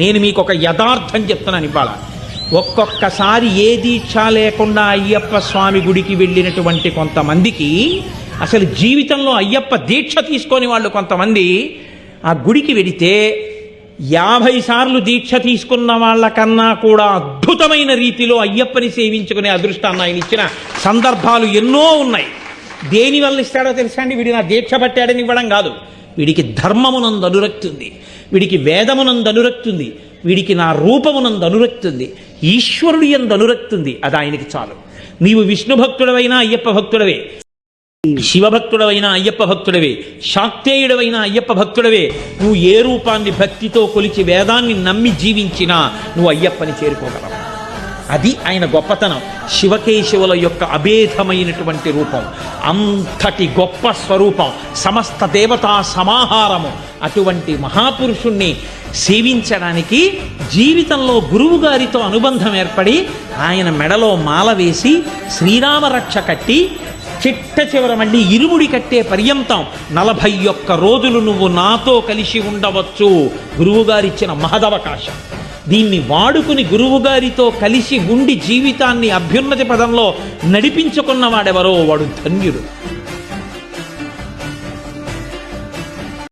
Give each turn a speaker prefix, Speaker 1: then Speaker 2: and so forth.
Speaker 1: నేను మీకు ఒక యథార్థం చెప్తున్నాను ఇవాళ. ఒక్కొక్కసారి ఏ దీక్ష లేకుండా అయ్యప్ప స్వామి గుడికి వెళ్ళినటువంటి కొంతమందికి అసలు జీవితంలో అయ్యప్ప దీక్ష తీసుకొని వాళ్ళు కొంతమంది ఆ గుడికి వెళితే యాభై సార్లు దీక్ష తీసుకున్న వాళ్ళకన్నా కూడా అద్భుతమైన రీతిలో అయ్యప్పని సేవించుకునే అదృష్టాన్ని ఆయన ఇచ్చిన సందర్భాలు ఎన్నో ఉన్నాయి. దేని వల్ల ఇస్తాడో తెలుసా అండి? వీడి నా దీక్ష పట్టాడని ఇవ్వడం కాదు. వీడికి ధర్మమునందు అనురక్తి ఉంది వీడికి వేదమునందు అనురక్తి ఉంది వీడికి నా రూపమునందు అనురక్తి ఉంది ఈశ్వరుడి ఎందు అనురక్తి ఉంది అది ఆయనకి చాలు. నీవు విష్ణు భక్తుడవైనా అయ్యప్ప భక్తుడవే. శివభక్తుడవైన అయ్యప్ప భక్తుడవే. శాక్తేయుడవైన అయ్యప్ప భక్తుడవే. నువ్వు ఏ రూపాన్ని భక్తితో కొలిచి వేదాన్ని నమ్మి జీవించినా నువ్వు అయ్యప్పని చేరుకోగలవు. అది ఆయన గొప్పతనం. శివకేశవుల యొక్క అభేదమైనటువంటి రూపం. అంతటి గొప్ప స్వరూపం. సమస్త దేవతా సమాహారము. అటువంటి మహాపురుషుణ్ణి సేవించడానికి జీవితంలో గురువు గారితో అనుబంధం ఏర్పడి ఆయన మెడలో మాల వేసి శ్రీరామరక్ష కట్టి చిట్ట చివర మళ్ళీ ఇరుముడి కట్టే పర్యంతం నలభై ఒక్క రోజులు నువ్వు నాతో కలిసి ఉండవచ్చు. గురువుగారిచ్చిన మహదవకాశం. దీన్ని వాడుకుని గురువుగారితో కలిసి ఉండి జీవితాన్ని అభ్యున్నతి పదంలో నడిపించుకున్నవాడెవరో వాడు ధన్యుడు.